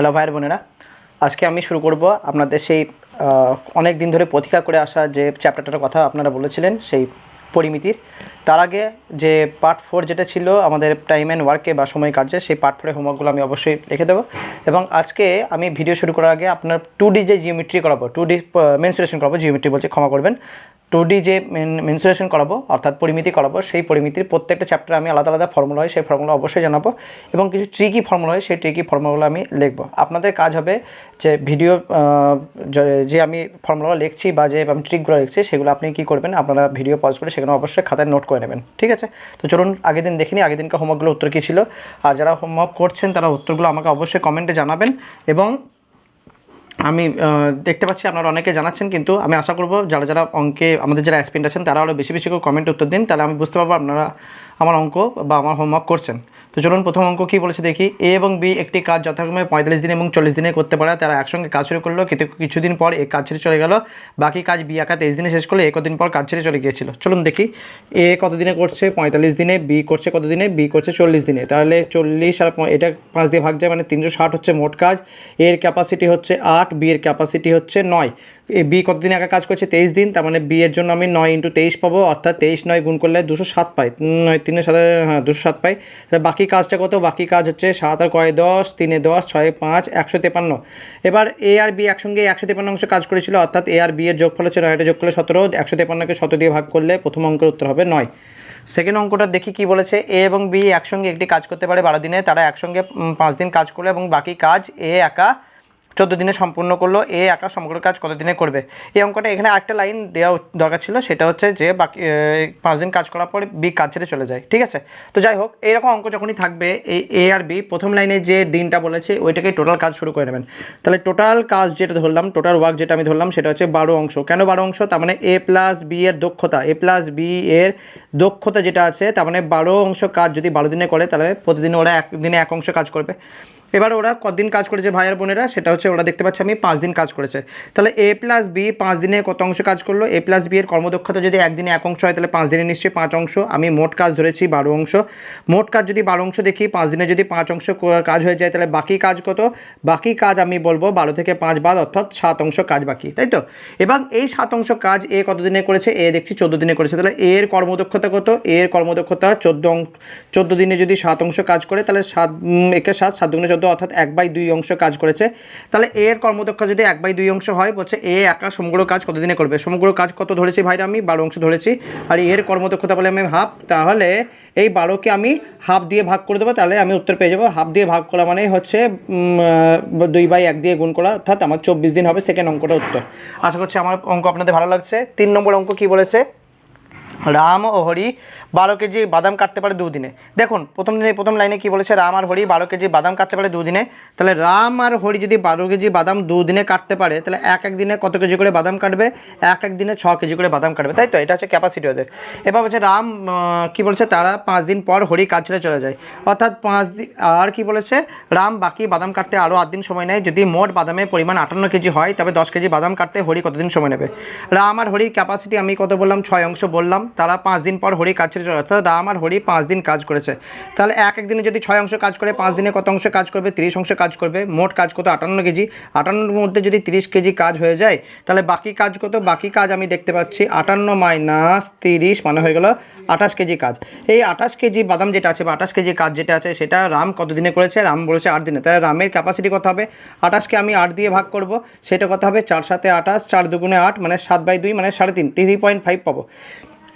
Hello ভাইয়ের বোনেরা, আজকে আমি শুরু করব আপনাদের সেই অনেক দিন ধরে প্রতীক্ষা করে আসা যে চ্যাপ্টারটার কথা আপনারা বলেছিলেন, সেই পরিমিতির। তার আগে যে পার্ট ফোর যেটা ছিল আমাদের টাইম অ্যান্ড ওয়ার্কে বা সময় কার্যে সেই পার্ট ফোরের হোমওয়ার্কগুলো আমি অবশ্যই লিখে দেবো। এবং আজকে আমি ভিডিও শুরু করার আগে আপনার টু ডি যে জিওমেট্রি করাবো টু ডি মেনসুরেশন করাবো জিওমেট্রি বলছে, ক্ষমা করবেন। টু ডি যে মেনসুরেশন করাবো, অর্থাৎ পরিমিতি করাবো, সেই পরিমিতির প্রত্যেকটা চ্যাপ্টারে আমি আলাদা আলাদা ফর্মুলা হয়, সেই ফর্মুলা অবশ্যই জানাব। এবং কিছু ট্রিকি ফর্মুলা হয়, সেই ট্রিকি ফর্মুলাগুলো আমি লিখব। আপনাদের কাজ হবে যে ভিডিও যে আমি ফর্মুলা লিখছি বা যে আমি ট্রিকগুলো লিখছি, সেগুলো আপনি কী করবেন, আপনারা ভিডিও পজ করে সেগুলো অবশ্যই খাতায় নোট করে নেবেন, ঠিক আছে? তো চলুন, আগের দিন দেখিনি, আগের দিনকে হোমওয়ার্কগুলো উত্তর কী ছিল? আর যারা হোমওয়ার্ক করছেন, তারা উত্তরগুলো আমাকে অবশ্যই কমেন্টে জানাবেন এবং আমি দেখতে পাচ্ছি আপনারা অনেকে জানাচ্ছেন, কিন্তু আমি আশা করব যারা যারা অঙ্কে, আমাদের যারা অ্যাসপেন্ট আছেন, তারা আরও বেশি বেশি করে কমেন্ট উত্তর দিন। তাহলে আমি বুঝতে পারব আপনারা, আমার অঙ্ক বা আমার হোমওয়ার্ক করছেন। তো চলুন প্রথম অঙ্ক কী বলেছে দেখি। এ এবং বি একটি কাজ যথাক্রমে পঁয়তাল্লিশ দিন এবং চল্লিশ দিনে করতে পারে, তারা একসঙ্গে কাজ শুরু করল, কিন্তু কিছুদিন পর এ কাজ ছেড়ে চলে গেল। বাকি কাজ বি একা তেইশ দিনে শেষ করল এ কদিন পর কাজ ছেড়ে চলে গিয়েছিল? চলুন দেখি। এ কতদিনে করছে? পঁয়তাল্লিশ দিনে বি করছে কত দিনে বি করছে চল্লিশ দিনে। তাহলে চল্লিশ আর এটা পাঁচ দিয়ে ভাগ যায় মানে তিনশো ষাট হচ্ছে মোট কাজ। এর ক্যাপাসিটি হচ্ছে আট বি এর ক্যাপাসিটি হচ্ছে নয়। এ বি কতদিন একা কাজ করছে? তেইশ দিন, তার মানে বি এর জন্য আমি নয় ইন্টু তেইশ পাবো, অর্থাৎ তেইশ নয় গুণ করলে দুশো সাত পাই। নয় তিনের সাথে হ্যাঁ দুশো সাত পাই। তাহলে বাকি কাজটা কত? বাকি কাজ হচ্ছে সাত আর কয় দশ, তিনে দশ, ছয়, পাঁচ, একশো তেপান্ন। এবার এ আর বি একসঙ্গে একশো তেপান্ন অংশ কাজ করেছিল, অর্থাৎ এ আর বি এর যোগফল হচ্ছে নয়টা যোগ করলে সতেরো, একশো তেপান্নকে শত দিয়ে ভাগ করলে প্রথম অঙ্কের উত্তর হবে নয়। সেকেন্ড অঙ্কটা দেখি কি বলেছে এ এবং বি একসঙ্গে একটি কাজ করতে পারে বারো দিনে, তারা একসঙ্গে পাঁচ দিন কাজ করল এবং বাকি কাজ এ একা চোদ্দ দিনে সম্পূর্ণ করল, এ একা সমগ্র কাজ কত দিনে করবে? এই অঙ্কটা এখানে একটা লাইন দেওয়া দরকার ছিল, সেটা হচ্ছে যে বাকি পাঁচ দিন কাজ করার পরে বি কাজ ছেড়ে চলে যায়, ঠিক আছে? তো যাই হোক এইরকম অঙ্ক যখনই থাকবে এই এ আর বি প্রথম লাইনে যে দিনটা বলেছে ওইটাকে টোটাল কাজ শুরু করে নেবেন। তাহলে টোটাল কাজ যেটা ধরলাম টোটাল ওয়ার্ক যেটা আমি ধরলাম, সেটা হচ্ছে বারো অংশ। কেন বারো অংশ? তার মানে এ প্লাস বি এর দক্ষতা এ প্লাস বি এর দক্ষতা যেটা আছে, তার মানে বারো অংশ কাজ যদি বারো দিনে করে, তাহলে প্রতিদিন ওরা এক, দিনে এক অংশ কাজ করবে। এবার ওরা কদিন কাজ করেছে ভাইয়ার বোনেরা? সেটা হচ্ছে ওরা দেখতে পাচ্ছি আমি পাঁচ দিন কাজ করেছে। তাহলে এ প্লাস বি পাঁচ দিনে কত অংশ কাজ করল? এ প্লাস বি এর কর্মদক্ষতা যদি একদিনে এক অংশ হয়, তাহলে পাঁচ দিনে নিশ্চয়ই পাঁচ অংশ। আমি মোট কাজ ধরেছি বারো অংশ। মোট কাজ যদি বারো অংশ দেখি, পাঁচ দিনে যদি পাঁচ অংশ কাজ হয়ে যায়, তাহলে বাকি কাজ কত? বাকি কাজ আমি বলব বারো থেকে পাঁচ বাদ, অর্থাৎ সাত অংশ কাজ বাকি, তাই তো? এবং এই সাত অংশ কাজ এ কত দিনে করেছে? এ দেখছি চোদ্দ দিনে করেছে। তাহলে এর কর্মদক্ষতা কত? এর কর্মদক্ষতা চোদ্দ অঙ্ক চোদ্দ দিনে যদি সাত অংশ কাজ করে, তাহলে সাত একে সাত সাত দুগুণে চোদ্দ অর্থাৎ এক বাই দুই অংশ কাজ করেছে। তাহলে এ এর কর্মদক্ষতা যদি এক বাই দুই অংশ হয়, বলছে এ একা সমগ্র কাজ কত দিনে করবে? সমগ্র কাজ কত ধরেছি ভাইরা আমি? বারো অংশ ধরেছি। আর এর কর্মদক্ষতা বলে আমি হাফ, তাহলে এই বারোকে আমি হাফ দিয়ে ভাগ করে দেবো, তাহলে আমি উত্তর পেয়ে যাব। হাফ দিয়ে ভাগ করা মানে হচ্ছে দুই বাই এক দিয়ে গুণ করা, অর্থাৎ আমার চব্বিশ দিন হবে সেকেন্ড অঙ্কটা উত্তর। আশা করছি আমার অঙ্ক আপনাদের ভালো লাগছে। তিন নম্বর অঙ্ক কি বলেছে? রাম ও হরি বারো কেজি বাদাম কাটতে পারে দুদিনে। দেখুন, প্রথম দিনে, প্রথম লাইনে কি বলেছে? রাম আর হরি বারো কেজি বাদাম কাটতে পারে দুদিনে। তাহলে রাম আর হরি যদি বারো কেজি বাদাম দুদিনে কাটতে পারে, তাহলে এক এক দিনে কত কেজি করে বাদাম কাটবে? এক এক দিনে ছ কেজি করে বাদাম কাটবে। তাই তো? এটা হচ্ছে ক্যাপাসিটি ওদের। এবার বলছে রাম কি বলেছে? তারা পাঁচ দিন পর হরি কাজ ছেড়ে চলে যায়। অর্থাৎ পাঁচ দিন আর কি বলেছে? রাম বাকি বাদাম কাটতে আরও আট দিন সময় নেয়। যদি মোট বাদামের পরিমাণ আটান্ন কেজি হয়, তবে দশ কেজি বাদাম কাটতে হরি কতদিন সময় নেবে? রাম আর হরির ক্যাপাসিটি আমি কত বললাম? ছয় অংশ বললাম। তারা পাঁচ দিন পর হরি কাজ ছেড়ে চলে অর্থাৎ রাম আর হরি পাঁচ দিন কাজ করেছে। তাহলে এক এক দিনে যদি ছয় অংশ কাজ করে, পাঁচ দিনে কত অংশ কাজ করবে? তিরিশ অংশ কাজ করবে, মোট কাজ কত? আটান্ন কেজি। আটান্নর মধ্যে যদি তিরিশ কেজি কাজ হয়ে যায়, তাহলে বাকি কাজ কত? বাকি কাজ আমি দেখতে পাচ্ছি আটান্ন মাইনাস তিরিশ মানে হয়ে গেল আঠাশ কেজি কাজ। এই আঠাশ কেজি বাদাম যেটা আছে, বা আঠাশ কেজি কাজ যেটা আছে, সেটা রাম কত দিনে করেছে? রাম বলেছে আট দিনে। তাহলে রামের ক্যাপাসিটি কত হবে? আঠাশকে আমি আট দিয়ে ভাগ করব, সেটা কত হবে? চার সাথে আঠাশ, চার দুগুণে আট মানে সাত বাই দুই মানে সাড়ে তিন। থ্রি পয়েন্ট ফাইভ পাবো।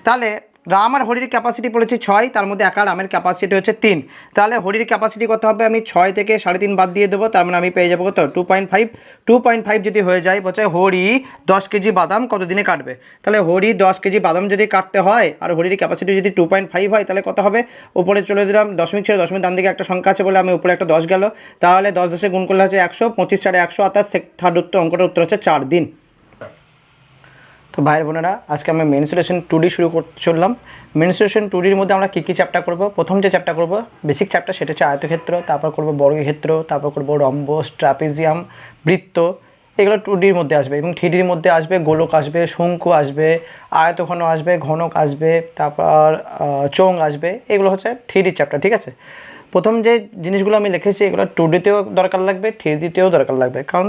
তাহলে রাম আর হরির ক্যাপাসিটি পড়েছে ছয়, তার মধ্যে একা রামের ক্যাপাসিটি হচ্ছে তিন। তাহলে হরির ক্যাপাসিটি কত হবে? আমি ছয় থেকে সাড়ে তিন বাদ দিয়ে দেবো, তার মানে আমি পেয়ে যাব কত? Two point five two point five যদি হয়ে যায়, বলছে হরি দশ কেজি বাদাম কত দিনে কাটবে? তাহলে হরি দশ কেজি বাদাম যদি কাটতে হয়, আর হরির ক্যাপাসিটি যদি টু পয়েন্ট ফাইভ হয়, তাহলে কত হবে? উপরে চলে দিলাম, দশমিক ছেড়ে দশমিক ডান দিকে একটা সংখ্যা আছে বলে আমি উপরে একটা দশ গেল। তাহলে দশ দশে গুণ করলে হচ্ছে একশো, পঁচিশ সাড়ে একশো আঠাশ থার্ড উত্তর অঙ্কটার উত্তর হচ্ছে চার দিন। তো ভাইয়ের বোনেরা, আজকে আমরা মেনসুরেশন টু ডি শুরু করতে চললাম। মেনসুরেশন টু ডির মধ্যে আমরা কী কী চ্যাপ্টার করব? প্রথম যে চ্যাপ্টার করব বেসিক চ্যাপ্টার সেটা হচ্ছে আয়তক্ষেত্র, তারপর করব বর্গক্ষেত্র, তারপর করব রম্বস ট্রাপিজিয়াম বৃত্ত। এগুলো টু ডির মধ্যে আসবে এবং থ্রি ডির মধ্যে আসবে গোলক আসবে, শঙ্কু আসবে, আয়তঘন আসবে, ঘনক আসবে, তারপর চোঙ আসবে। এগুলো হচ্ছে থ্রি ডির চ্যাপ্টার ঠিক আছে? প্রথম যে জিনিসগুলো আমি লিখেছি, এগুলো টু ডিতেও দরকার লাগবে থ্রি ডিতেও দরকার লাগবে। কারণ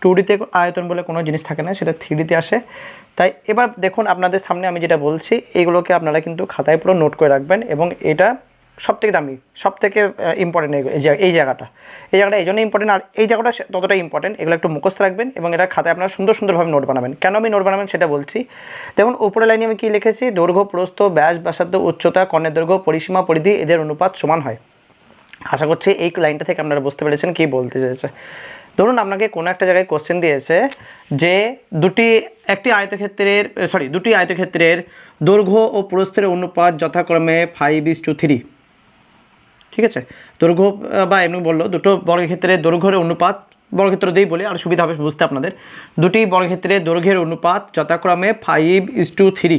টু ডিতে আয়তন বলে কোনো জিনিস থাকে না, সেটা থ্রি ডিতে আসে। তাই এবার দেখুন আপনাদের সামনে আমি যেটা বলছি এইগুলোকে আপনারা কিন্তু খাতায় পুরো নোট করে রাখবেন এবং এটা সব থেকে দামি সব থেকে ইম্পর্টেন্ট এই জায়গা- এই জায়গাটা। এই জায়গাটা এই জন্য ইম্পর্টেন্ট আর এই জায়গাটা ততটা ইম্পর্টেন্ট এগুলো একটু মুখস্থ রাখবেন এবং এটা খাতায় আপনারা সুন্দর সুন্দরভাবে নোট বানাবেন। কেন আমি নোট বানাবেন সেটা বলছি? দেখুন উপরে লাইনে আমি কী লিখেছি? দৈর্ঘ্য, প্রস্থ, ব্যাস, ব্যাসার্ধ, উচ্চতা, কর্ণের দৈর্ঘ্য, পরিসীমা, পরিধি, এদের অনুপাত সমান হয়। আশা করছি এই লাইনটা থেকে আপনারা বুঝতে পেরেছেন কী বলতে চেয়েছে ধরুন আপনাকে কোনো একটা জায়গায় কোশ্চেন দিয়েছে যে দুটি, একটি আয়তক্ষেত্রের সরি দুটি আয়তক্ষেত্রের দৈর্ঘ্য ও প্রস্থের অনুপাত যথাক্রমে ফাইভ ইস টু থ্রি ঠিক আছে? দৈর্ঘ্য বা এমনি বলল, দুটো বর্গক্ষেত্রের দৈর্ঘ্যের অনুপাত, বর্গক্ষেত্র দিয়েই বলি, আর সুবিধা হবে বুঝতে আপনাদের। দুটি বর্গক্ষেত্রের দৈর্ঘ্যের অনুপাত যথাক্রমে ফাইভ ইস টু থ্রি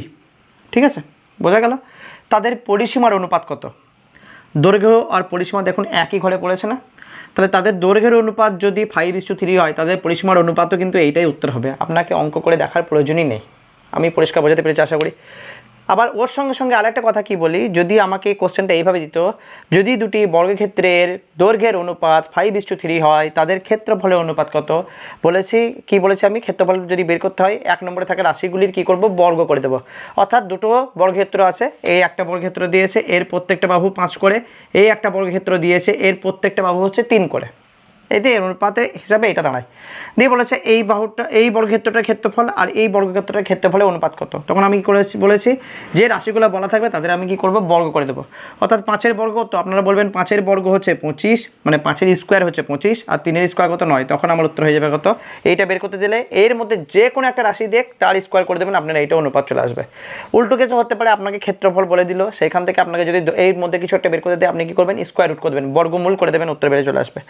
ঠিক আছে? বোঝা গেল? তাদের পরিসীমার অনুপাত কত? দৈর্ঘ্য আর পরিসীমা দেখুন একই ঘরে পড়েছে না? তাহলে তাদের দৈর্ঘ্যের অনুপাত যদি ফাইভ ইস টু থ্রি হয়, তাদের পরিসীমার অনুপাতও কিন্তু এইটাই উত্তর হবে। আপনাকে অঙ্ক করে দেখার প্রয়োজনই নেই। আমি পরিষ্কার বোঝাতে পেরেছি, আশা করি। আবার ওর সঙ্গে সঙ্গে আরেকটা কথা কি বলি? যদি আমাকে কোশ্চেনটা এইভাবে দিত, যদি দুটি বর্গক্ষেত্রের দৈর্ঘ্যের অনুপাত ফাইভ ইস টু থ্রি হয়, তাদের ক্ষেত্রফলের অনুপাত কত? বলেছি, কি বলেছি আমি? ক্ষেত্রফল যদি বের করতে হয়, এক নম্বরে থাকা রাশিগুলির কি করব? বর্গ করে দেবো। অর্থাৎ দুটো বর্গক্ষেত্র আছে এই একটা বর্গক্ষেত্র দিয়েছে, এর প্রত্যেকটা বাহু পাঁচ করে এই একটা বর্গক্ষেত্র দিয়েছে, এর প্রত্যেকটা বাহু হচ্ছে তিন করে। এতে অনুপাতে হিসাবে এটা দাঁড়ায়। দিয়ে বলেছে এই বাহুটা, এই বর্গক্ষেত্রটার ক্ষেত্রফল আর এই বর্গক্ষেত্রটার ক্ষেত্রফলের অনুপাত কত? তখন আমি কি করেছি, বলেছি যে রাশিগুলো বলা থাকবে তাদের আমি কি করব, বর্গ করে দেবো। অর্থাৎ পাঁচের বর্গ, তো আপনারা বলবেন পাঁচের বর্গ হচ্ছে পঁচিশ মানে পাঁচের স্কোয়ার হচ্ছে পঁচিশ আর তিনের স্কোয়ার কত? নয়। তখন আমার উত্তর হয়ে যাবে কত? এইটা বের করতে দিলে এর মধ্যে যে কোনো একটা রাশি দেখ, তার স্কোয়ার করে দেবেন, আপনার এইটা অনুপাত চলে আসবে। উল্টো কিছু হতে পারে, আপনাকে ক্ষেত্রফল বলে দিল, সেখান থেকে আপনাকে যদি এর মধ্যে কিছু একটা বের করে দেয়, আপনি কি করবেন? স্কোয়ার রুট করে দেবেন, বর্গমূল করে দেবেন, উত্তর বেড়ে চলে আসবে।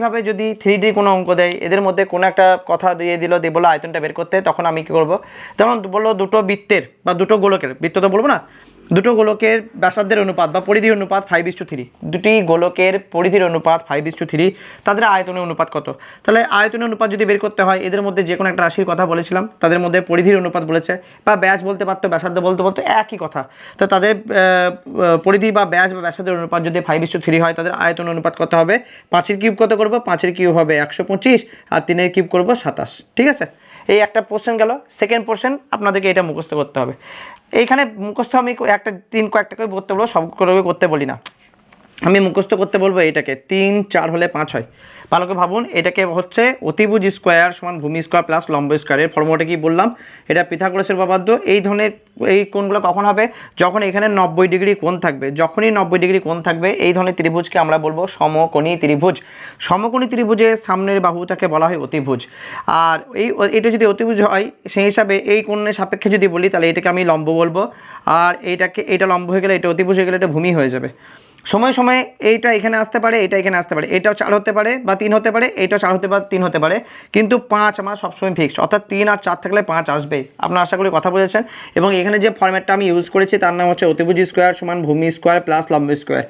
একইভাবে যদি থ্রি ডি কোনো অঙ্ক দেয়, এদের মধ্যে কোনো একটা কথা দিয়ে দিল, দিয়ে বলল আয়তনটা বের করতে, তখন আমি কি করব? যেমন বলল দুটো বৃত্তের বা দুটো গোলকের, বৃত্ত তো বলব না? দুটো গোলকের ব্যাসার্ধের অনুপাত বা পরিধির অনুপাত ফাইভ ইস টু থ্রি দুটি গোলকের পরিধির অনুপাত ফাইভ ইস টু থ্রি তাদের আয়তনের অনুপাত কত? তাহলে আয়তনের অনুপাত যদি বের করতে হয়, এদের মধ্যে যে কোনো একটা রাশির কথা বলেছিলাম, তাদের মধ্যে পরিধির অনুপাত বলেছে বা ব্যাস বলতে পারতো, ব্যাসার্ধ বলতে বলতো একই কথা। তো তাদের পরিধি বা ব্যাস বা ব্যাসার্ধের অনুপাত যদি ফাইভ ইস টু থ্রি হয়, তাদের আয়তন অনুপাত কত হবে? পাঁচের কিউব কত করব? পাঁচের কিউব হবে একশো পঁচিশ আর তিনের কিউব করব সাতাশ। ঠিক আছে? এই একটা পোর্শন গেল। সেকেন্ড পোর্শন আপনাদেরকে এটা মুখস্থ করতে হবে। এইখানে মুখস্থ আমি একটা তিন কয়েকটা করে করতে বলব, সব করে করতে বলি না। আমি মুখস্থ করতে বলব এইটাকে, তিন, চার হলে পাঁচ হয়। ভালো করে ভাবুন, এটাকে হচ্ছে অতিভুজ স্কোয়ার সমান ভূমি স্কোয়ার প্লাস লম্ব স্কোয়ারের ফর্মুলাটা কি বললাম? এটা পিথাগোরাসের উপপাদ্য। এই ধরনের, এই কোণগুলো কখন হবে? যখন এখানে নব্বই ডিগ্রি কোণ থাকবে, যখনই নব্বই ডিগ্রি কোণ থাকবে, এই ধরনের ত্রিভুজকে আমরা বলব সমকোণী ত্রিভুজ। সমকোণী ত্রিভুজের সামনের বাহুটাকে বলা হয় অতিভুজ। আর এই, এটা যদি অতিভুজ হয়, সেই হিসাবে এই কোণের সাপেক্ষে যদি বলি, তাহলে এটাকে আমি লম্ব বলব। আর এইটাকে এটা লম্ব হয়ে গেলে, এটা অতিভুজ হয়ে গেলে, এটা ভূমি হয়ে যাবে। সময় সময় এইটা এখানে আসতে পারে এটা এখানে আসতে পারে, এটাও চার হতে পারে বা তিন হতে পারে, এটাও চার হতে পারে, তিন হতে পারে। কিন্তু পাঁচ আমার সবসময় ফিক্সড অর্থাৎ তিন আর চার থাকলে পাঁচ আসবেই আপনারা আশা করি কথা বলেছেন। এবং এখানে যে ফর্ম্যাটটা আমি ইউজ করেছি, তার নাম হচ্ছে অতিভুজ স্কোয়ার সমান ভূমি স্কোয়ার প্লাস লম্ব স্কোয়ার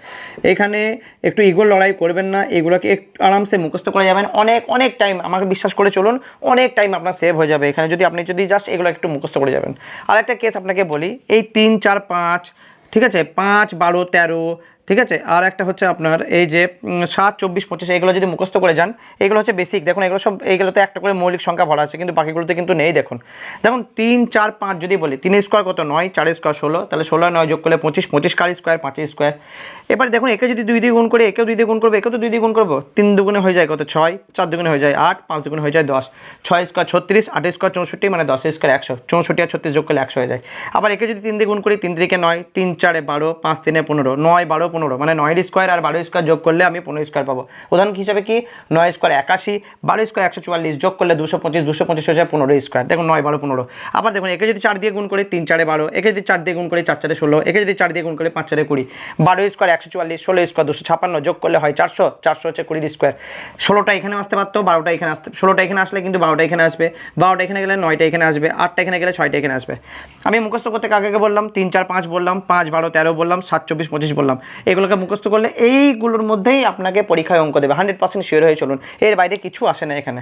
এখানে একটু ইগোর লড়াই করবেন না, এগুলোকে একটু আরামসে মুখস্থ করা যাবেন অনেক অনেক টাইম আমাকে বিশ্বাস করে চলুন, অনেক টাইম আপনার সেভ হয়ে যাবে। এখানে যদি আপনি যদি জাস্ট এগুলো একটু মুখস্থ করে যাবেন। আর একটা কেস আপনাকে বলি, এই তিন, চার, পাঁচ, ঠিক আছে? পাঁচ, বারো, তেরো ঠিক আছে? আর একটা হচ্ছে আপনার এই যে সাত, চব্বিশ, পঁচিশ, এগুলো যদি মুখস্থ করে যান, এগুলো হচ্ছে বেসিক দেখুন, এগুলো সব এইগুলোতে একটা করে মৌলিক সংখ্যা ভরা আছে, কিন্তু বাকিগুলোতে কিন্তু নেই, দেখুন। দেখুন, তিন, চার, পাঁচ যদি বলি, তিন স্কোয়ার কত? নয়, চার স্কোয়ার ষোলো, তাহলে ষোলো নয় যোগ করলে পঁচিশ পঁচিশ কার স্কোয়ার পাঁচের স্কোয়ার এবার দেখুন, একে যদি দুই দিয়ে গুণ করে, একেও দুই দিয়ে গুণ করব, একেও তো দুই দিয়ে গুণ করব। তিন দুগুণে হয়ে যায় কত? ছয়, চার দুগুণে হয়ে যায় আট, পাঁচ দুগুণে হয়ে যায় দশ। ছয় স্কোয়ার ছত্রিশ, আট স্কোয়ার চৌষট্টি মানে দশ স্কোয়ার একশো। চৌষট্টি আর ছত্রিশ যোগ করলে একশো হয়ে যায়। আবার একে যদি তিন দিয়ে গুণ করি, তিন দিকে নয়, তিন, চারে বারো, পাঁচ, তিনে পনেরো, নয়, বারো পনেরো মানে নয়ের স্কোয়ার আর বারো স্কোয়ার যোগ করলে আমি পনেরো স্কোয়ার পাবো। উদাহরণ হিসাবে কি? নয় স্কোয়ার একাশি, বারো স্কোয়ার একশো চুয়াল্লিশ যোগ করলে দুশো পঁচিশ দুশো পঁচিশ যায় পনেরো স্কোয়ার। দেখুন নয়, বারো, পনেরো। আবার দেখুন, একে যদি চার দিয়ে গুণ করি, তিন, চারে বারো। একে যদি চার দিয়ে গুণ করি, চার, চারে ষোলো। একে যদি চার দিয়ে গুণ করে, পাঁচ, চারে কুড়ি। বারো স্কোয়ার একশো চুয়াল্লিশ, ষোলো স্কোয়ার দুশো ছাপান্ন যোগ করলে হয় চারশো। চারশো হচ্ছে কুড়ির স্কোয়ার। ষোলোটা এখানে আসতে পারতো, বারোটা এখানে আসতে ষোলোটা এখানে আসলে কিন্তু বারোটা এখানে আসবে। বারোটা এখানে গেলে নয়টা এখানে আসবে, আটটা এখানে গেলে ছয়টা এখানে আসবে। আমি মুখস্থ করতে কাকে বললাম? তিন, চার, পাঁচ বললাম, পাঁচ, বারো, তেরো বললাম, সাত, চব্বিশ, পঁচিশ বললাম। এগুলোকে মুখস্থ করলে এইগুলোর মধ্যেই আপনাকে পরীক্ষায় অঙ্ক দেবে। হান্ড্রেড পার্সেন্ট শিওর হয়ে চলুন। এর বাইরে কিছু আসে না এখানে।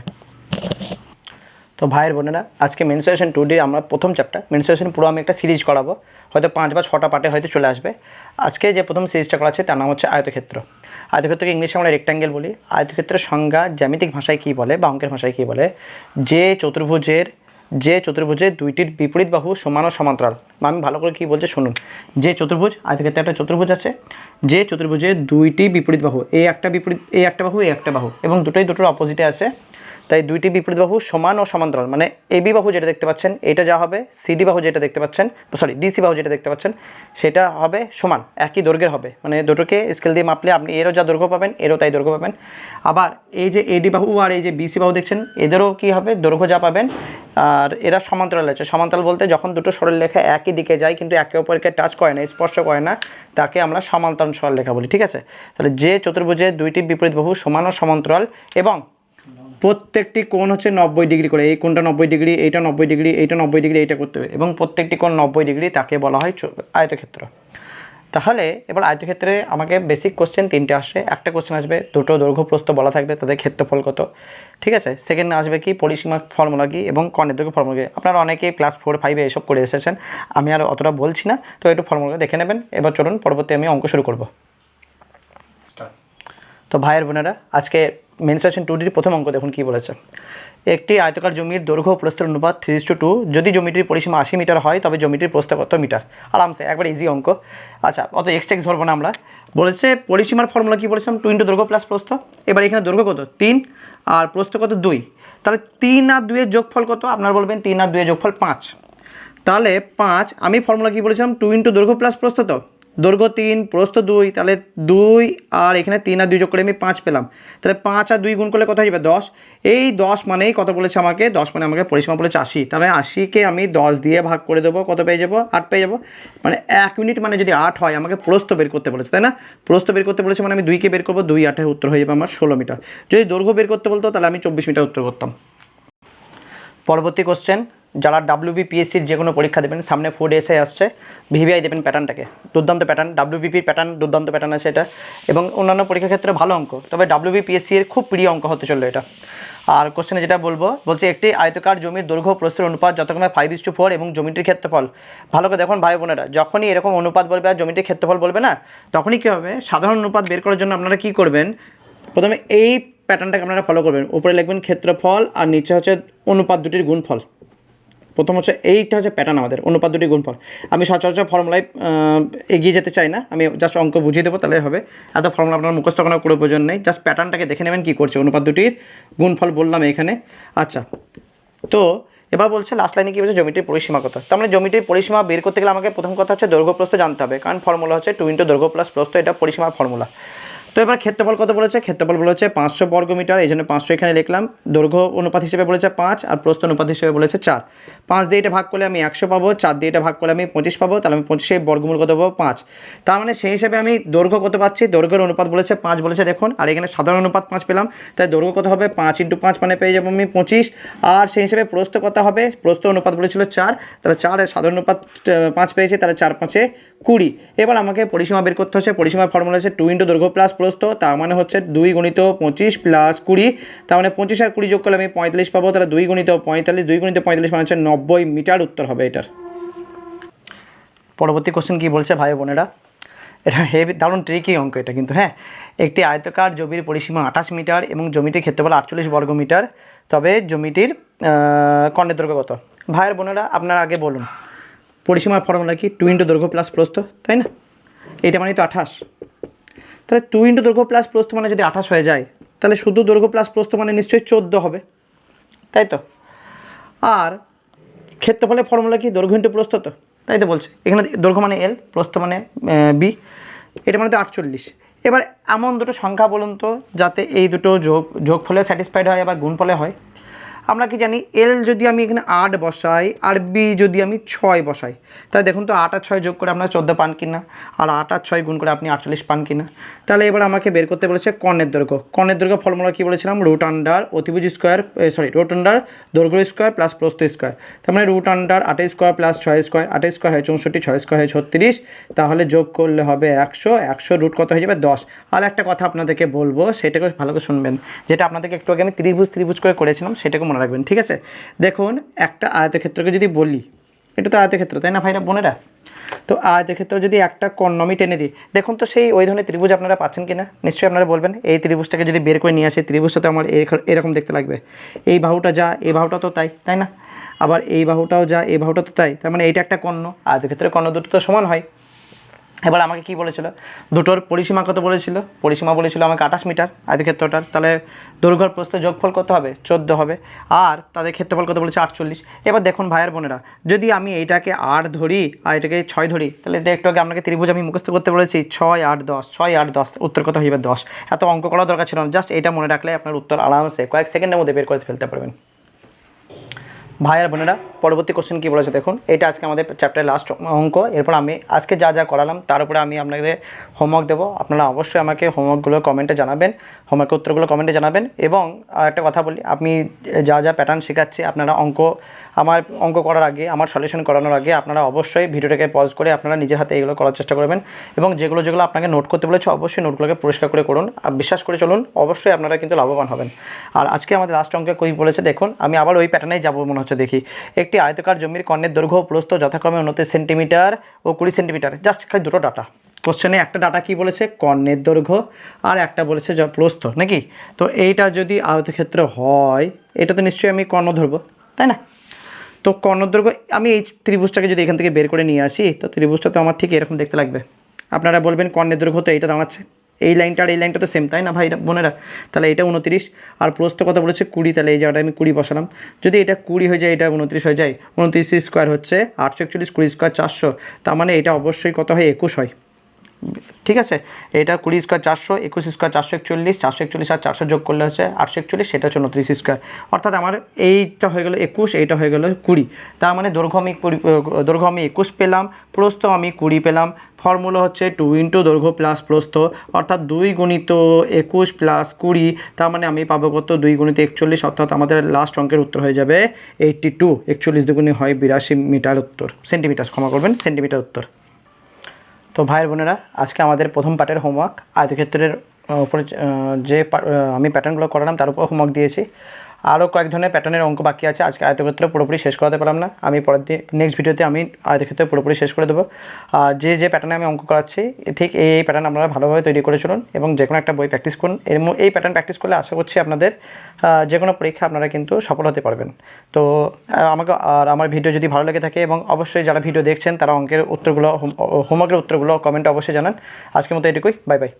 তো ভাইয়ের বোনেরা, আজকে মেনসুরেশন টু ডির আমরা প্রথম চ্যাপ্টার মেনসুরেশন পুরো আমি একটা সিরিজ করাবো। হয়তো পাঁচ বা ছটা পার্টে হয়তো চলে আসবে। আজকে যে প্রথম সিরিজটা করা আছে তার নাম হচ্ছে আয়তক্ষেত্র। আয়তক্ষেত্রকে ইংলিশে আমরা রেক্ট্যাঙ্গেল বলি। আয়তক্ষেত্রের সংজ্ঞা জ্যামিতিক ভাষায় কী বলে বা অঙ্কের ভাষায় কী বলে? যে চতুর্ভুজের যে চতুর্ভুজে দুইটির বিপরীত বাহু সমান ও সমান্তরাল। আমি ভালো করে কী বলছে শুনুন। যে চতুর্ভুজ আজকে ক্ষেত্রে একটা চতুর্ভুজ আছে। যে চতুর্ভুজে দুইটি বিপরীত বাহু এই একটা বিপরীত এই একটা বাহু এই একটা বাহু, এবং দুটোই দুটোর অপোজিটে আছে। তাই দুইটি বিপরীত বাহু সমান ও সমান্তরাল মানে এবি বাহু যেটা দেখতে পাচ্ছেন, এটা যা হবে সিডি বাহু যেটা দেখতে পাচ্ছেন সরি ডিসি বাহু যেটা দেখতে পাচ্ছেন, সেটা হবে সমান, একই দৈর্ঘ্যের হবে মানে দুটোকে স্কেল দিয়ে মাপলে আপনি এরও যা দৈর্ঘ্য পাবেন, এরও তাই দৈর্ঘ্য পাবেন। আবার এই যে এডি বাহু আর এই যে বিসি বাহু দেখছেন, এদেরও কী হবে, দৈর্ঘ্য যা পাবেন, আর এরা সমান্তরাল আছে। সমান্তরাল বলতে যখন দুটো সরলরেখা একই দিকে যায়, কিন্তু একে অপরকে টাচ করে না, স্পর্শ করে না, তাকে আমরা সমান্তরাল সরলরেখা বলি, ঠিক আছে? তাহলে যে চতুর্ভুজে দুইটি বিপরীত বাহু সমান ও সমান্তরাল, এবং প্রত্যেকটি কোণ হচ্ছে নব্বই ডিগ্রি করে। এই কোণটা নব্বই ডিগ্রি এইটা নব্বই ডিগ্রি এইটা নব্বই ডিগ্রি এইটা করতে হবে। এবং প্রত্যেকটি কোণ নব্বই ডিগ্রি তাকে বলা হয় চ- আয়তক্ষেত্র। তাহলে এবার আয়তক্ষেত্রে আমাকে বেসিক কোশ্চেন তিনটে আসবে একটা কোশ্চেন আসবে দুটো দৈর্ঘ্য প্রস্থ বলা থাকবে তাদের ক্ষেত্রফল কত? ঠিক আছে? সেকেন্ড আসবে কি? পরিসীমা ফর্মুলা কি? এবং কর্ণের দৈর্ঘ্য ফর্মুলা কি? আপনারা অনেকেই ক্লাস ফোর ফাইভে এসব করে এসেছেন। আমি আর অতটা বলছি না। তো একটু ফর্মুলা দেখে নেবেন। এবার চলুন পরবর্তী আমি অঙ্ক শুরু করব। তো ভাইয়ের বোনেরা আজকে মেনসুরেশন টু ডির প্রথম অঙ্ক দেখুন কী বলেছে। একটি আয়তকার জমির দৈর্ঘ্য ও প্রস্থের অনুপাত থ্রি টু টু যদি জমিটির পরিসীমা আশি মিটার হয়, তবে জমিটির প্রস্থ কত মিটার। আরামসে, একবার ইজি অঙ্ক। আচ্ছা অত এক্সটেক্স ধরবো না আমরা। বলেছে, পরিসীমার ফর্মুলা কী বলেছিলাম? টু ইন্টু দৈর্ঘ্য প্লাস প্রস্থ। এবার এখানে দৈর্ঘ্য কত? তিন। আর প্রস্থ কত? দুই। তাহলে তিন আর দুইয়ের যোগফল কত? আপনার বলবেন তিন আর দুইয়ের যোগফল পাঁচ। তাহলে পাঁচ, আমি ফর্মুলা কী বলেছিলাম? টু ইন্টু দৈর্ঘ্য প্লাস প্রস্থ তো। দৈর্ঘ্য তিন, প্রস্থ দুই, তাহলে দুই আর এখানে তিন আর দুই যোগ করে আমি পাঁচ পেলাম। তাহলে পাঁচ আর দুই গুণ করলে কত হয়ে যাবে? দশ। এই দশ মানেই কত বলেছে আমাকে? দশ মানে আমাকে পরিসীমা বলেছে আশি। তাহলে আশিকে আমি দশ দিয়ে ভাগ করে দেবো। কত পেয়ে যাব? আট পেয়ে যাব। মানে এক ইউনিট মানে যদি আট হয়, আমাকে প্রস্থ বের করতে বলেছে, তাই না? প্রস্থ বের করতে বলেছে মানে আমি দুইকে বের করব, দুই আটের উত্তর হয়ে যাবে আমার ষোলো মিটার। যদি দৈর্ঘ্য বের করতে বলতো, তাহলে আমি চব্বিশ মিটার উত্তর করতাম। পরবর্তী কোশ্চেন যারা ডাব্লিউবিপিএসসির যে কোনো পরীক্ষা দেবেন, সামনে ফুড এসে আসছে। ভিভিআই দেবেন প্যাটার্নটাকে দুর্দান্ত প্যাটার্ন ডাব্লিউবিপির প্যাটার্ন দুর্দান্ত প্যাটার্ন আছে এটা। এবং অন্যান্য পরীক্ষার ক্ষেত্রে ভালো অঙ্ক, তবে ডাব্লিউবিপিএসসি এর খুব প্রিয় অঙ্ক হতে চলল এটা। আর কোশ্চেনে যেটা বলব, বলছে একটি আয়তকার জমির দৈর্ঘ্য প্রস্থের অনুপাত যতক্ষণে ফাইভ ইস টু ফোর এবং জমিটির ক্ষেত্রফল। ভালো করে দেখুন ভাই বোনেরা, যখনই এরকম অনুপাত বলবে আর জমিটির ক্ষেত্রফল বলবে না, তখনই কী হবে? সাধারণ অনুপাত বের করার জন্য আপনারা কী করবেন? প্রথমে এই প্যাটার্নটাকে আপনারা ফলো করবেন। উপরে লিখবেন ক্ষেত্রফল আর নিচে হচ্ছে অনুপাত দুটির গুণফল। প্রথম হচ্ছে এইটা হচ্ছে প্যাটার্ন আমাদের, অনুপাত দুটি গুণফল। আমি সচরাচর ফর্মুলায় এগিয়ে যেতে চাই না, আমি জাস্ট অঙ্ক বুঝিয়ে দেবো, তাহলে হবে। এত ফর্মুলা আপনার মুখস্থ করার কোনো প্রয়োজন নেই জাস্ট প্যাটার্নটাকে দেখে নেবেন কী করছে, অনুপাত দুটির গুণফল বললাম এখানে। আচ্ছা তো এবার বলছে লাস্ট লাইনে কী বলছে, জমিটির পরিসীমা কত? তার মানে জমিটির পরিসীমা বের করতে গেলে আমাকে প্রথম কথা হচ্ছে দৈর্ঘ্য প্রস্থ জানতে হবে, কারণ ফর্মুলা হচ্ছে টু ইন্টু দৈর্ঘ্য প্লাস প্রস্থ, এটা পরিসীমার ফর্মুলা তো এবার ক্ষেত্রফল কত বলেছে? ক্ষেত্রফল বলেছে পাঁচশো বর্গ মিটার এই জন্য পাঁচশো এখানে লিখলাম। দৈর্ঘ্য অনুপাত হিসেবে বলেছে পাঁচ আর প্রস্থ অনুপাত হিসেবে বলেছে চার। পাঁচ দিয়ে এটা ভাগ করলে আমি একশো পাবো, চার দিয়ে এটা ভাগ করলে আমি পঁচিশ পাবো, তাহলে আমি পঁচিশে বর্গমূল কত পাবো? পাঁচ। তার মানে সেই হিসেবে আমি দৈর্ঘ্য কত পাচ্ছি? দৈর্ঘ্যের অনুপাত বলেছে পাঁচ বলেছে, দেখুন, আর এখানে সাধারণ অনুপাত পাঁচ পেলাম। তাই দৈর্ঘ্য কত হবে? পাঁচ ইন্টু পাঁচ মানে পেয়ে যাব আমি পঁচিশ। আর সেই হিসেবে প্রস্থ কত হবে? প্রস্থ অনুপাত বলেছিল চার। তাহলে চার সাধারণ অনুপাত পাঁচ পেয়েছে, তাহলে চার পাঁচে কুড়ি। এবার আমাকে পরিসীমা বের করতে হচ্ছে, পরিসীমার ফর্মুলা হচ্ছে টু ইন্টু দৈর্ঘ্য প্লাস প্রস্থ তার মানে হচ্ছে দুই গুণিত পঁচিশ প্লাস কুড়ি, তার মানে পঁচিশ আর কুড়ি যোগ করলে আমি পঁয়তাল্লিশ পাবো, তাহলে দুই গুণিত পঁয়তাল্লিশ, দুই গুণিত পঁয়তাল্লিশ মানে হচ্ছে নব্বই মিটার উত্তর হবে এটার। পরবর্তী কোশ্চেন কী বলছে ভাই বোনেরা? এটা হেভি দারুণ ট্রিকি অঙ্ক এটা কিন্তু হ্যাঁ? একটি আয়তকার জমির পরিসীমা আঠাশ মিটার এবং জমিটির ক্ষেত্রফল আটচল্লিশ বর্গ মিটার, তবে জমিটির কর্ণের দৈর্ঘ্য কত? ভাইয়ের বোনেরা, আপনারা আগে বলুন। পরিসীমার ফর্মুলা কি? টু ইন্টু দৈর্ঘ্য প্লাস প্রস্থ, তাই না? এটা মানে তো আঠাশ। তাহলে টু ইন্টু দৈর্ঘ্য প্লাস প্রস্থ মানে যদি আঠাশ হয়ে যায়, তাহলে শুধু দৈর্ঘ্য প্লাস প্রস্থ মানে নিশ্চয়ই চোদ্দ হবে। তাই তো? আর ক্ষেত্রফলের ফর্মুলা কি? দৈর্ঘ্য ইন্টু প্রস্থ তো? তাই তো বলছে। এখানে দৈর্ঘ্য মানে এল প্রস্থ মানে বি এটা মানে তো আটচল্লিশ। এবার এমন দুটো সংখ্যা বলুন তো, যাতে এই দুটো যোগ যোগফলে স্যাটিসফাইড হয় বা গুণফলে হয়। আমরা কি জানি এল যদি আমি এখানে আট বসাই, আর বি যদি আমি ছয় বসাই, তাহলে দেখুন তো আট আর ছয় যোগ করে আপনার চোদ্দ পান কিনা, আর আট আর ছয় গুণ করে আপনি আটচল্লিশ পান কিনা। তাহলে এবার আমাকে বের করতে বলেছে কর্ণের দৈর্ঘ্য। কর্ণের দৈর্ঘ্য ফর্মুলা কী বলেছিলাম? রুট আন্ডার অতিভুজ স্কোয়ার সরি রুট আন্ডার দৈর্ঘ্য স্কোয়ার প্লাস প্রস্থ স্কোয়ার তার মানে রুট আন্ডার আটের স্কোয়ার প্লাস ছয় স্কোয়ার আটের স্কোয়ার হয় চৌষট্টি, ছয় স্কোয়ার হয় ছত্রিশ, তাহলে যোগ করলে হবে একশো একশো রুট কত হয়ে যাবে? দশ। আর একটা কথা আপনাদেরকে বলব, সেটাকে ভালো করে শুনবেন। যেটা আপনাদেরকে একটু আগে আমি ত্রিভুজ ত্রিভুজ করে করেছিলাম, সেটাকে মনে মনে রাখবেন, ঠিক আছে? দেখুন, একটা আয়তক্ষেত্রকে যদি বলি, এটা তো আয়তক্ষেত্র, তাই না ভাইরা, বোনেরা? তো আয়তক্ষেত্র যদি একটা কর্ণ আমি টেনে দিই, দেখুন তো সেই ওই ধরনের ত্রিভুজ আপনারা পাচ্ছেন কি না নিশ্চয়ই আপনারা বলবেন, এই ত্রিভুজটাকে যদি বের করে নিয়ে আসে ত্রিভুজটা তো আমার এরকম দেখতে লাগবে। এই বাহুটা যা, এই বাহুটা তো তাই তাই না? আবার এই বাহুটাও যা, এই বাহুটা তো তাই, তার মানে এইটা একটা কর্ণ, আয়তক্ষেত্রের কর্ণ দুটো তো সমান হয়। এবার আমাকে কি বলেছিল? দুটোর পরিসীমা কত বলেছিল? পরিসীমা বলেছিল আমাকে আঠাশ মিটার, আয়তক্ষেত্রটার। তাহলে দৈর্ঘ্য প্রস্থ যোগফল কত হবে? চোদ্দ হবে। আর তাদের ক্ষেত্রফল কত বলেছে? আটচল্লিশ। এবার দেখুন ভাইয়ের বোনেরা, যদি আমি এইটাকে আট ধরি আর এটাকে ছয় ধরি, তাহলে এটা একটু আগে আপনাকে ত্রিভুজ আমি মুখস্থ করতে বলেছি, ছয় আট দশ, ছয় আট দশ, উত্তর কত হইবে দশ। এত অঙ্ক করা দরকার ছিল না, জাস্ট এটা মনে রাখলে আপনার উত্তর আরামসে কয়েক সেকেন্ডের মধ্যে বের করে ফেলতে পারবেন। ভাই আর বোনেরা, পরবর্তী কোশ্চেন কী বলেছে দেখুন। এটা আজকে আমাদের চ্যাপ্টার লাস্ট অঙ্ক। এরপর আমি আজকে যা যা করালাম, তার উপরে আমি আপনাদের হোমওয়ার্ক দেবো। আপনারা অবশ্যই আমাকে হোমওয়ার্কগুলো কমেন্টে জানাবেন হোমওয়ার্কের উত্তরগুলো কমেন্টে জানাবেন। এবং একটা কথা বলি, আপনি যা যা প্যাটার্ন শেখাচ্ছি, আপনারা অঙ্ক আমার অঙ্ক করার আগে, আমার সলিউশন করানোর আগে আপনারা অবশ্যই ভিডিওটাকে পজ করে আপনারা নিজের হাতে এগুলো করার চেষ্টা করবেন এবং যেগুলো যেগুলো আপনাকে নোট করতে বলেছে, অবশ্যই নোটগুলোকে পরিষ্কার করে করুন। আর বিশ্বাস করে চলুন, অবশ্যই আপনারা কিন্তু লাভবান হবেন। আর আজকে আমাদের লাস্ট অঙ্কে কই বলেছে, দেখুন, আমি আবার ওই প্যাটার্নেই যাব মনে হচ্ছে দেখি। একটি আয়তকার জমির কর্ণের দৈর্ঘ্য প্রস্থ যথাক্রমে উনত্রিশ সেন্টিমিটার ও কুড়ি সেন্টিমিটার। জাস্ট খালি দুটো ডাটা কোশ্চেনে একটা ডাটা কি বলেছে? কর্ণের দৈর্ঘ্য। আর একটা বলেছে প্রস্থ, নাকি? তো এইটা যদি আয়তক্ষেত্র হয়, এটা তো নিশ্চয়ই আমি কর্ণ ধরবো, তাই না? তো কর্ণদৈর্ঘ্য আমি এই ত্রিভুজটাকে যদি এখান থেকে বের করে নিয়ে আসি, তো ত্রিভুজটা তো আমার ঠিক এরকম দেখতে লাগবে। আপনারা বলবেন কর্ণের দৈর্ঘ্য তো এইটা দাঁড়াচ্ছে। এই লাইনটা আর এই লাইনটা তো সেম তাই না ভাই বোনেরা? তাহলে এটা উনত্রিশ, আর প্রস্থ কথা বলেছে কুড়ি, তাহলে এই জায়গাটা আমি কুড়ি বসালাম। যদি এটা কুড়ি হয়ে যায়, এটা উনত্রিশ হয়ে যায়। উনত্রিশ স্কোয়ার হচ্ছে আটশো একচল্লিশ, কুড়ি স্কোয়ার চারশো। তার মানে এটা অবশ্যই কত হয়? একুশ হয়। ঠিক আছে? এটা কুড়ি স্কোয়ার চারশো, একুশ স্কোয়ার চারশো একচল্লিশ চারশো একচল্লিশ আর চারশো যোগ করলে হচ্ছে আটশো একচল্লিশ, সেটা হচ্ছে উনত্রিশ স্কোয়ার অর্থাৎ আমার এইটা হয়ে গেলো একুশ, এইটা হয়ে গেলো কুড়ি। তার মানে দৈর্ঘ্য আমি কুড়ি দৈর্ঘ্য আমি একুশ পেলাম, প্রস্থ আমি কুড়ি পেলাম। ফর্মুলা হচ্ছে টু ইন্টু দৈর্ঘ্য প্লাস প্রস্থ, অর্থাৎ দুই গুণিত একুশ প্লাস কুড়ি, তার মানে আমি পাবো কত? দুই গুণিত একচল্লিশ, অর্থাৎ আমাদের লাস্ট অঙ্কের উত্তর হয়ে যাবে এইটটি টু একচল্লিশ দুগুণে হয় বিরাশি মিটার উত্তর। সেন্টিমিটার ক্ষমা করবেন সেন্টিমিটার উত্তর। তো ভাইয়ের বোনেরা, আজকে আমাদের প্রথম পার্টের হোমওয়ার্ক আয়তক্ষেত্রের ক্ষেত্রের উপরে যে আমি প্যাটার্নগুলো করালাম, তার উপর হোমওয়ার্ক দিয়েছি। আরও কয়েক ধরনের প্যাটার্নের অঙ্ক বাকি আছে। আজকে আয়তক্ষেত্র পুরোপুরি শেষ করাতে পারলাম না। আমি পরের দিন নেক্সট ভিডিওতে আমি আয়তক্ষেত্র পুরোপুরি শেষ করে দেবো। আর যে যে প্যাটার্নে আমি অঙ্ক করাচ্ছি, ঠিক এই এই প্যাটার্ন আপনারা ভালোভাবে তৈরি করে চলুন এবং যে কোনো একটা বই প্র্যাকটিস করুন। এর এই প্যাটার্ন প্র্যাকটিস করলে আশা করছি আপনাদের যে কোনো পরীক্ষা আপনারা কিন্তু সফল হতে পারবেন। তো আমাকে, আর আমার ভিডিও যদি ভালো লেগে থাকে এবং অবশ্যই যারা ভিডিও দেখছেন, তারা অঙ্কের উত্তরগুলো হোমওয়ার্কের উত্তরগুলো কমেন্টে অবশ্যই জানান। আজকের মতো এটুকুই। Bye bye